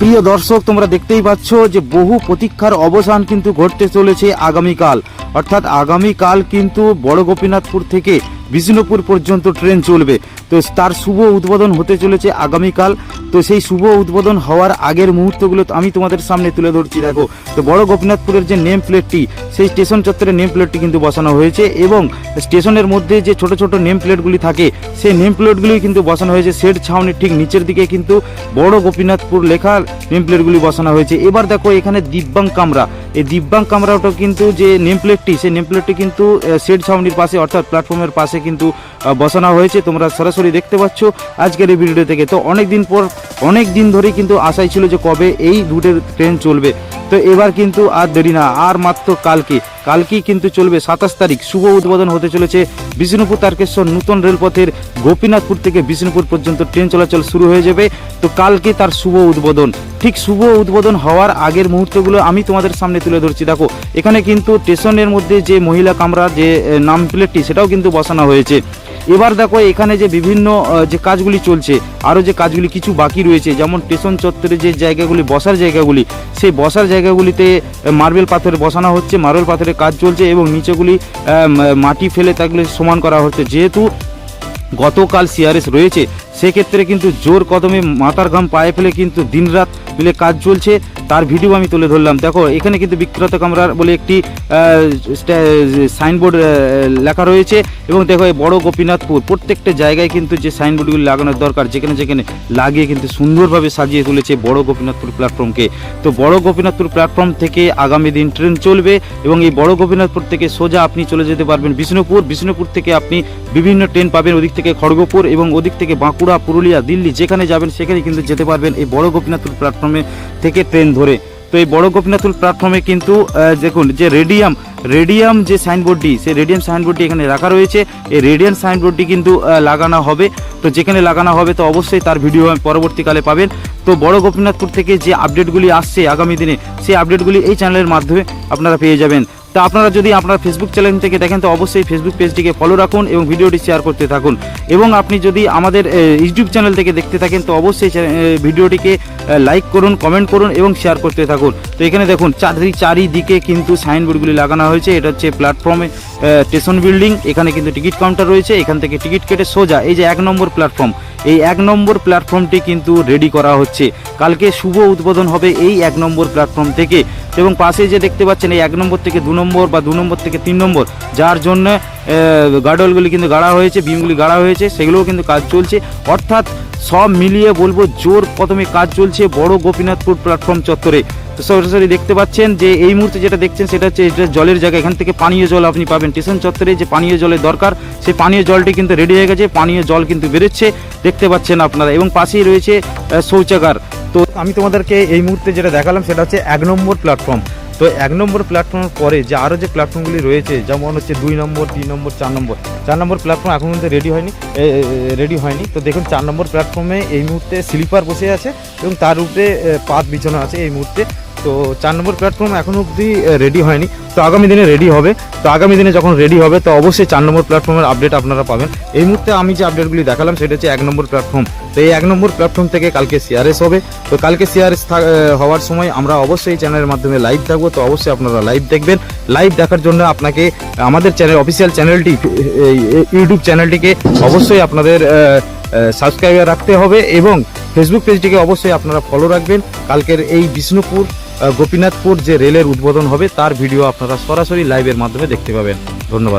প্রিয় দর্শক, তোমরা দেখতেই পাচ্ছ যে বহু প্রতীক্ষার অবসান কিন্তু ঘটতে চলেছে আগামীকাল। অর্থাৎ আগামীকাল কিন্তু বড় গোপীনাথপুর থেকে বিষ্ণুপুর পর্যন্ত ট্রেন চলবে। তো তার শুভ উদ্বোধন হতে চলেছে আগামীকাল। তো সেই শুভ উদ্বোধন হওয়ার আগের মুহূর্তগুলো আমি তোমাদের সামনে তুলে ধরছি, দেখো। তো বড় গোপীনাথপুরের যে নেম প্লেটটি, সেই স্টেশন চত্বরের নেম প্লেটটি কিন্তু বসানো হয়েছে এবং স্টেশনের মধ্যে যে ছোট ছোট নেম প্লেটগুলি থাকে, সেই নেম প্লেটগুলি কিন্তু বসানো হয়েছে। শেড ছাউনির ঠিক নিচের দিকে কিন্তু বড় গোপীনাথপুর লেখা নেম প্লেটগুলি বসানো হয়েছে। এবার দেখো এখানে দিব্যাং কামরা। এই দিব্যাং ক্যামেরাটাও কিন্তু যে নেম প্লেটটি সেই নেম প্লেটটি কিন্তু শেড ছাউনির পাশে, অর্থাৎ প্ল্যাটফর্মের পাশে কিন্তু বসানো হয়েছে। তোমরা সরাসরি দেখতে পাচ্ছ আজকের এই ভিডিও থেকে। তো অনেক দিন পর অনেক দিন ধরেই কিন্তু আশাই ছিল যে কবে এই রুটের ট্রেন চলবে। তো এবার কিন্তু আর দেরি না, আর মাত্র কালকে। কালকেই কিন্তু চলবে সাতাশ তারিখ, শুভ উদ্বোধন হতে চলেছে বিষ্ণুপুর তারকেশ্বর নূতন রেলপথের গোপীনাথপুর থেকে বিষ্ণুপুর পর্যন্ত ট্রেন চলাচল শুরু হয়ে যাবে। তো কালকে তার শুভ উদ্বোধন। ঠিক শুভ উদ্বোধন হওয়ার আগের মুহূর্তগুলো আমি তোমাদের সামনে তুলে ধরছি। দেখো, এখানে কিন্তু স্টেশনের মধ্যে যে মহিলা কামরা, যে নাম প্লেটটি, সেটাও কিন্তু বসানো হয়েছে। এবার দেখো এখানে যে বিভিন্ন যে কাজগুলি চলছে, আরও যে কাজগুলি কিছু বাকি রয়েছে, যেমন স্টেশন চত্বরে যে জায়গাগুলি, বসার জায়গাগুলি, সেই বসার জায়গাগুলিতে মার্বেল পাথর বসানো হচ্ছে, মার্বেল পাথরের কাজ চলছে এবং নিচেগুলি মাটি ফেলে তাগুলি সমান করা হচ্ছে। যেহেতু গতকাল সিআরএস রয়েছে, সেক্ষেত্রে কিন্তু জোর কদমে মাথার ঘাম পায়ে ফেলে কিন্তু দিনরাত মিলে কাজ চলছে। তার ভিডিও আমি তুলে ধরলাম। দেখো, এখানে কিন্তু বিক্রেতা কামরার বলে একটি সাইনবোর্ড লেখা রয়েছে এবং দেখো এই বড় গোপীনাথপুর, প্রত্যেকটা জায়গায় কিন্তু যে সাইনবোর্ডগুলি লাগানোর দরকার, যেখানে যেখানে লাগিয়ে কিন্তু সুন্দরভাবে সাজিয়ে তুলেছে বড় গোপীনাথপুর প্ল্যাটফর্মকে তো বড় গোপীনাথপুর প্ল্যাটফর্ম থেকে আগামী দিন ট্রেন চলবে এবং এই বড় গোপীনাথপুর থেকে সোজা আপনি চলে যেতে পারবেন বিষ্ণুপুর। বিষ্ণুপুর থেকে আপনি বিভিন্ন ট্রেন পাবেন ওদিক থেকে খড়গপুর এবং ওদিক থেকে বাঁকুড়া, পুরুলিয়া, দিল্লি, যেখানে যাবেন সেখানে কিন্তু যেতে পারবেন এই বড় গোপীনাথপুর প্ল্যাটফর্মে থেকে ট্রেন ধরে। তো এই বড় গোপীনাথুল প্ল্যাটফর্মে কিন্তু দেখুন, যে রেডিয়াম রেডিয়াম যে সাইনবোর্ডটি সেই রেডিয়াম সাইনবোর্ডটি এখানে রাখা রয়েছে। এই রেডিয়াম সাইনবোর্ডটি কিন্তু লাগানো হবে। তো যেখানে লাগানো হবে, তো অবশ্যই তার ভিডিও পরবর্তীকালে পাবেন। তো বড় গোপীনাথপুর থেকে যে আপডেটগুলি আসছে আগামী দিনে, সেই আপডেটগুলি এই চ্যানেলের মাধ্যমে আপনারা পেয়ে যাবেন। তা আপনারা যদি আপনার ফেসবুক চ্যানেল থেকে দেখেন, তো অবশ্যই ফেসবুক পেজটিকে ফলো রাখুন এবং ভিডিওটি শেয়ার করতে থাকুন। এবং আপনি যদি আমাদের ইউটিউব চ্যানেল থেকে দেখতে থাকেন, তো অবশ্যই ভিডিওটিকে লাইক করুন কমেন্ট করুন এবং শেয়ার করতে থাকুন। তো এখানে দেখুন, চারি, চারিদিকে কিন্তু সাইনবোর্ডগুলি লাগানো হয়েছে। এটা হচ্ছে প্ল্যাটফর্মে স্টেশন বিল্ডিং এখানে কিন্তু টিকিট কাউন্টার রয়েছে। এখান থেকে টিকিট কেটে সোজা, এই যে এক নম্বর প্ল্যাটফর্ম এই এক নম্বর প্ল্যাটফর্মটি কিন্তু রেডি করা হচ্ছে। কালকে শুভ উদ্বোধন হবে এই এক নম্বর প্ল্যাটফর্ম থেকে। এবং পাশে যে দেখতে পাচ্ছেন এই এক নম্বর থেকে দু নম্বর বা দু নম্বর থেকে তিন নম্বর, যার জন্য গার্ডওয়ালগুলি কিন্তু গাড়া হয়েছে, বিমগুলি গাড়া হয়েছে, সেগুলোও কিন্তু কাজ চলছে। অর্থাৎ সব মিলিয়ে বলব জোর কদমে কাজ চলছে বড় গোপীনাথপুর প্ল্যাটফর্ম চত্বরে। তো সরাসরি দেখতে পাচ্ছেন যে এই মুহূর্তে যেটা দেখছেন সেটা হচ্ছে এটা জলের জায়গা, এখান থেকে পানীয় জল আপনি পাবেন। স্টেশন চত্বরে যে পানীয় জলের দরকার, সেই পানীয় জলটি কিন্তু রেডি হয়ে গেছে, পানীয় জল কিন্তু বেরোচ্ছে, দেখতে পাচ্ছেন আপনারা। এবং পাশেই রয়েছে শৌচাগার। তো আমি তোমাদেরকে এই মুহূর্তে যেটা দেখালাম সেটা হচ্ছে এক নম্বর প্ল্যাটফর্ম তো এক নম্বর প্ল্যাটফর্মের পরে যে আরও যে প্ল্যাটফর্মগুলি রয়েছে, যেমন হচ্ছে দুই নম্বর, তিন নম্বর, চার নম্বর চার নম্বর প্ল্যাটফর্ম এখন পর্যন্ত রেডি হয়নি রেডি হয়নি। তো দেখুন, চার নম্বর প্ল্যাটফর্মে এই মুহূর্তে স্লিপার বসে আছে এবং তার উপরে পাত বিছানো আছে এই মুহূর্তে। তো চার নম্বর প্ল্যাটফর্ম এখনও অবধি রেডি হয়নি। তো আগামী দিনে রেডি হবে। তো আগামী দিনে যখন রেডি হবে, তো অবশ্যই চার নম্বর প্ল্যাটফর্মের আপডেট আপনারা পাবেন। এই মুহূর্তে আমি যে আপডেটগুলি দেখালাম, সেটা হচ্ছে এক নম্বর প্ল্যাটফর্ম তো এই এক নম্বর প্ল্যাটফর্ম থেকে কালকে সিআরএস হবে। তো কালকে সিআরএস হওয়ার সময় আমরা অবশ্যই চ্যানেলের মাধ্যমে লাইভ থাকব। তো অবশ্যই আপনারা লাইভ দেখবেন। লাইভ দেখার জন্য আপনাকে আমাদের চ্যানেল অফিসিয়াল চ্যানেলটি ইউটিউব চ্যানেলটিকে অবশ্যই আপনাদের সাবস্ক্রাইবার রাখতে হবে এবং ফেসবুক পেজটিকে অবশ্যই আপনারা ফলো রাখবেন। কালকের এই বিষ্ণুপুর গোপীনাথপুর যে রেলের উদ্বোধন হবে তার ভিডিও আপনারা সরাসরি লাইভের মাধ্যমে দেখতে পাবেন। ধন্যবাদ।